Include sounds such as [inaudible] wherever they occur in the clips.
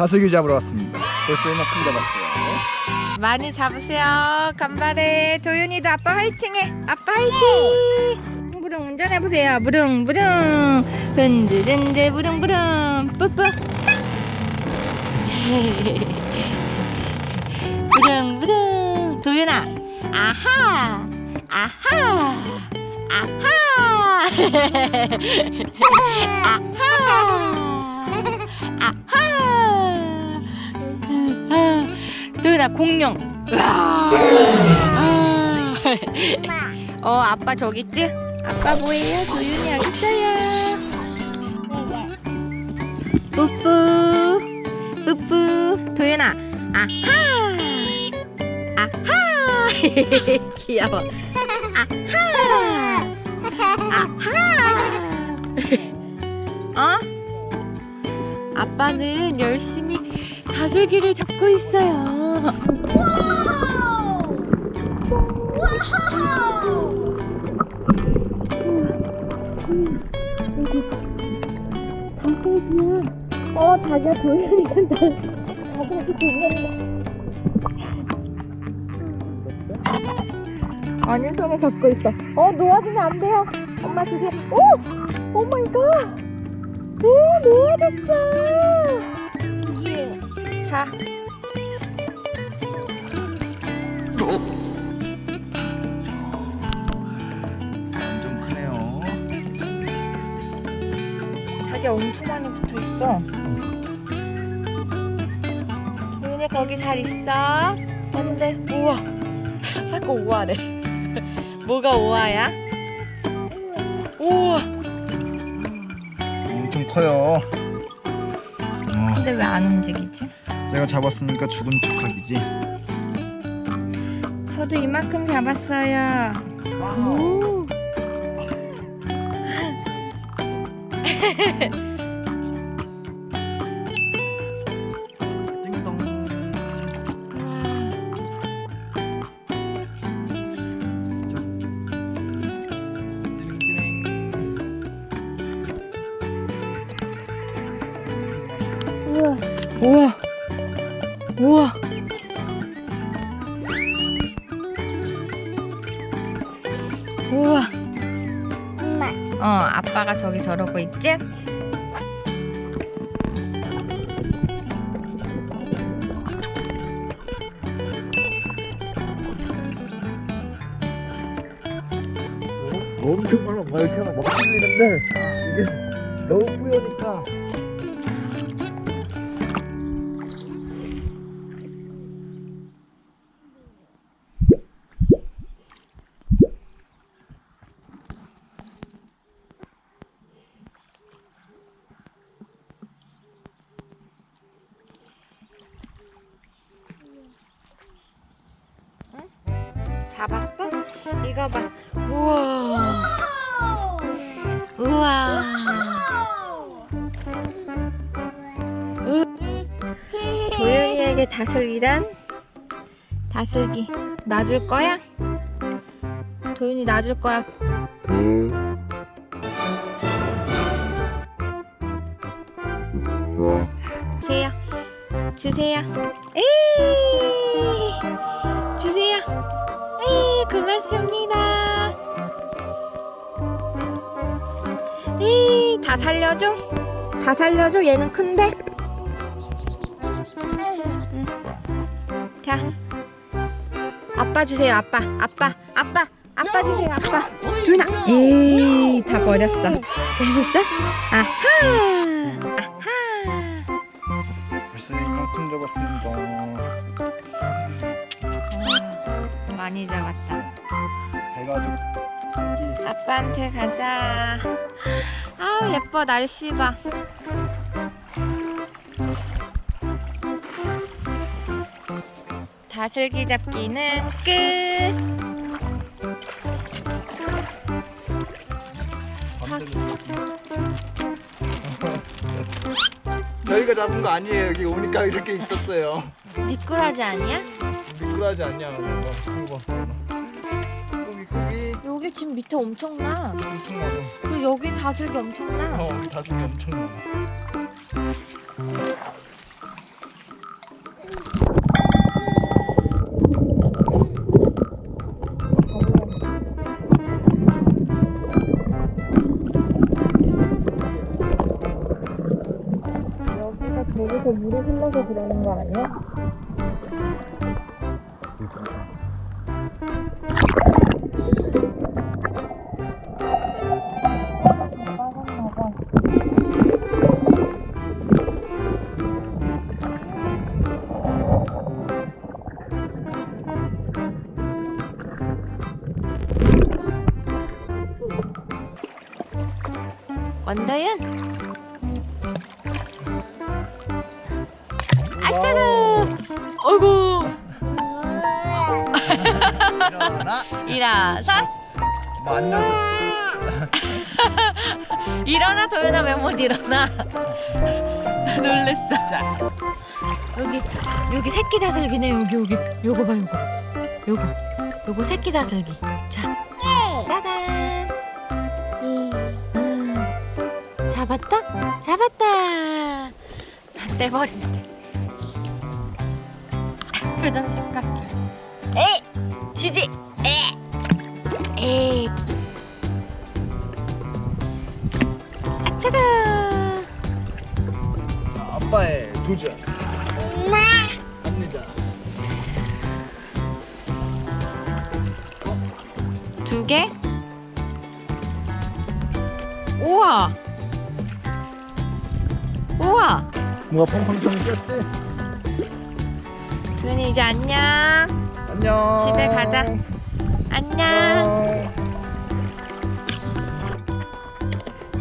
다슬기 잡으러 왔습니다. 벌써 이만큼 잡았어요. 많이 잡으세요. 간발해. 도윤이도 아빠 화이팅해. 아빠 화이팅. 부릉 운전해 보세요. 부릉 부릉. 흔들 흔들 부릉 부릉. 뿌뿌. [laughs] 부릉 부릉. 도윤아. 아하. 아하. 아하. [laughs] 아하. 도윤아 공룡. 으아. 아. 어 아빠 저기 있지? 아빠 뭐예요? 도윤이 여기 있어요. 뿌뿌 뿌뿌 도윤아 아하 아하 [laughs] 귀여워 아하 아하 어? 아빠는 열심히 다슬기를 잡고 있어요. 어, 자기가 도현이가 자기가 도현이. 아니 손에 잡고 있어. 어, 놓아주면 안 돼요. 엄마 주세요. 오, 오 마이 갓. 오, 놓아줬어. 자. 자기 엄청 많이 붙어 있어. 윤이 거기 잘 있어? 안돼. 우와. [laughs] 자꾸 우와래. [laughs] 뭐가 우와야? 우와. 엄청 커요. 어, 근데 왜 안 움직이지? 내가 잡았으니까 죽은 척하기지. 저도 이만큼 잡았어요. 오. 우와. 우와. 우와. 우와. 아빠가 저기 저러고 있지? 엄청 많아. 막 이렇게 하면 먹있는데 이게 너무 뿌여니까. 잡았어? 이거 봐. 우와. 우와. 으. 도윤이에게 다슬기란 다슬기 놔줄 거야? 도윤이 놔줄 거야. 주세요. 주세요. 에이. 다 살려줘? 다 살려줘? 얘는 큰데? 응. 자. 아빠 주세요, 아빠. 아빠, 아빠. 아빠 주세요, 아빠. 누나. 에이, 다 버렸어. 재밌어? 아하. 아하. 벌써 이만큼 잡았습니다. 많이 잡았다. 아빠한테 가자. 아우 예뻐 날씨 봐. 다슬기 잡기는 끝. 저희가 잡은 거 아니에요. 여기 오니까 이렇게 있었어요. 미꾸라지 아니야? 미꾸라지 아니야. 봐. 여기 지금 밑에 엄청나. 엄청 많아. 그 여기 다슬기 엄청나. 어, 다슬기 엄청나. 여기서 물이 흘러서 그러는 거 아니야? 원다연? 아차르 어이구! [laughs] [laughs] 일어나. 일어서 만나서. 일어나 도연아. 왜 못 일어나? [laughs] 놀랬어. 여기 여기 새끼 다슬기네 여기 여기. 요거 봐 요거. 요거. 요거 새끼 다슬기 잡았다? 잡았다! 떼버린대 표정 심각해 에이 지지! 에! 에이 아차다 자, 아빠의 도전. 갑니다. 두 개? 우와! 우와! 뭐가 펑펑펑 뛰었지? 도현이 이제 안녕. 안녕. 집에 가자. 안녕. 안녕.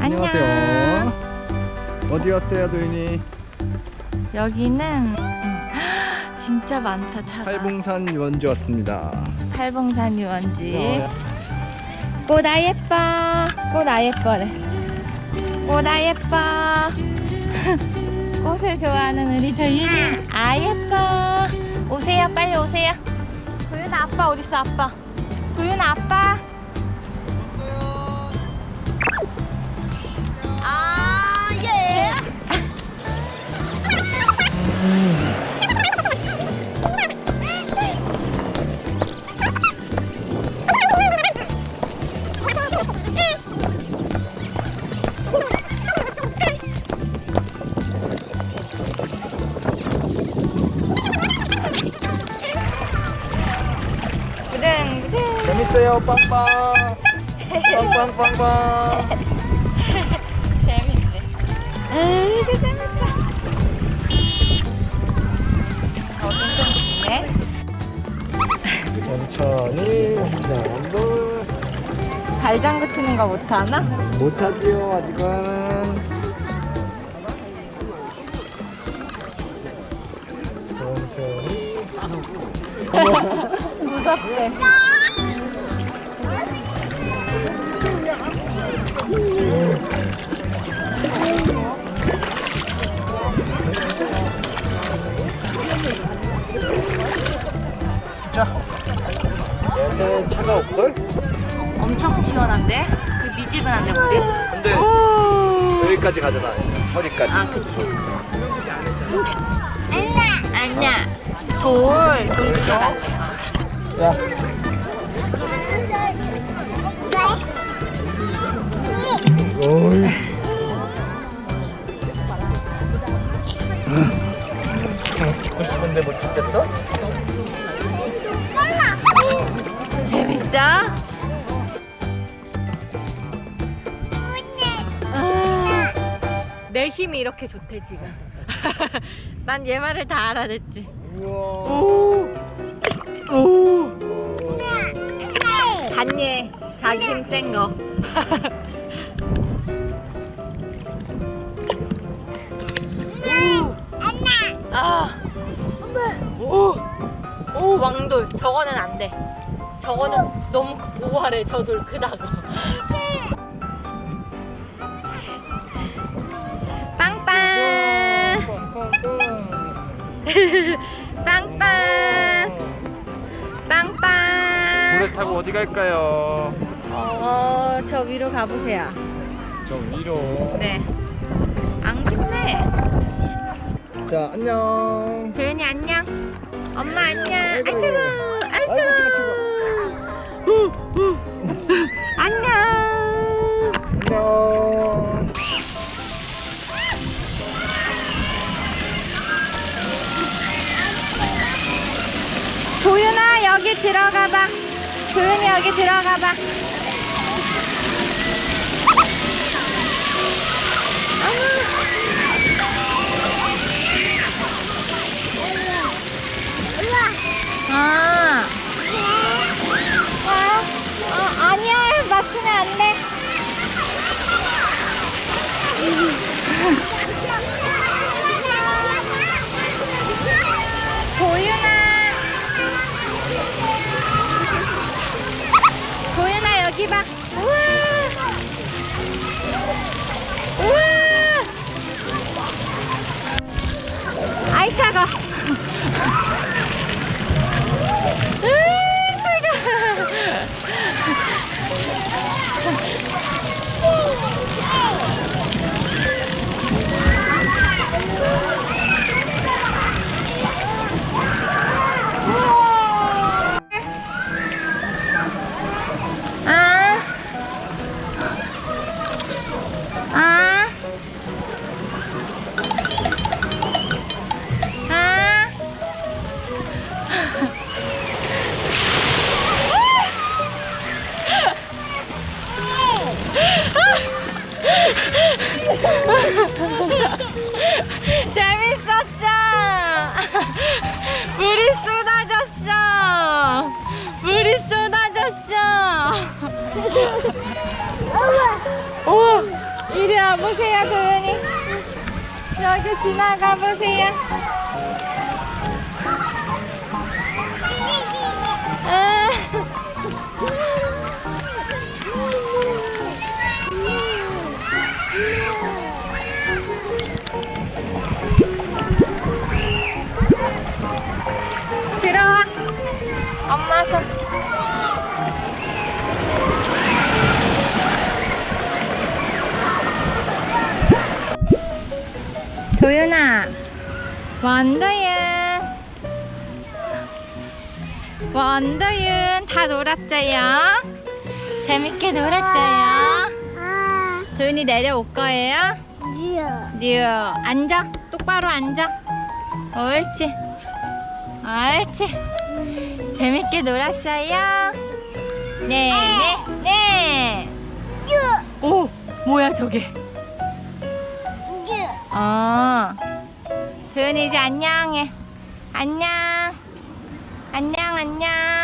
안녕. 안녕하세요. 어디 왔어요, 도윤이? 여기는 음, 진짜 많다 차가. 팔봉산 유원지 왔습니다. 팔봉산 유원지. 어, 꽃아 예뻐. 꽃아 예뻐래. 꽃아 예뻐. [laughs] 꽃을 좋아하는 우리 도윤이 아 예뻐. 오세요 빨리 오세요. 도윤아 아빠 어디 있어 아빠? 재밌어요, 빵빵. 빵빵빵빵. 재밌대. 아이고 재밌어. 거긴 좀 깊네. 천천히 한번 발장구 치는 거 못하나? 못하지요 아직은 천천히 [laughs] 무섭대. 얘는 차가울걸? 엄청 시원한데? 그 미지근한데 물이? 근데 오. 여기까지 가잖아. 허리까지 아 그치. 안냐. 안냐. 돌. 돌 들어가. 야 어이 찍고 싶은데 못 찍겠어? 재밌어? 아, 내 힘이 이렇게 좋대 지금. [laughs] 난 얘 말을 다 알아듣지. 우와 오. 오. 단예 자기 힘센 거. [laughs] 오 왕돌. 저거는 안 돼. 저거는 너무 오하래 저돌 크다고. 빵빵. [laughs] 빵빵. 빵빵. 고래 타고 어디 갈까요? 어, 저 위로 가보세요. 저 위로 네. 안 깊네. 자 안녕 도윤이 안녕. 엄마 안녕. 아이고, 아이고. 안녕. 안녕. 도윤아 여기 들어가 봐. 도윤이 여기 들어가 봐. 오, 이리 와보세요, 도윤이. 여기 지나가 보세요. 원더윤. 원더윤 다 놀았죠요? 재밌게 놀았죠요? 도윤이 내려올 거예요? 뉴. 앉아. 똑바로 앉아. 옳지. 옳지. 재밌게 놀았어요? 네네네. 오 뭐야 저게? 어 도윤이 이제 안녕해. 안녕. 안녕 안녕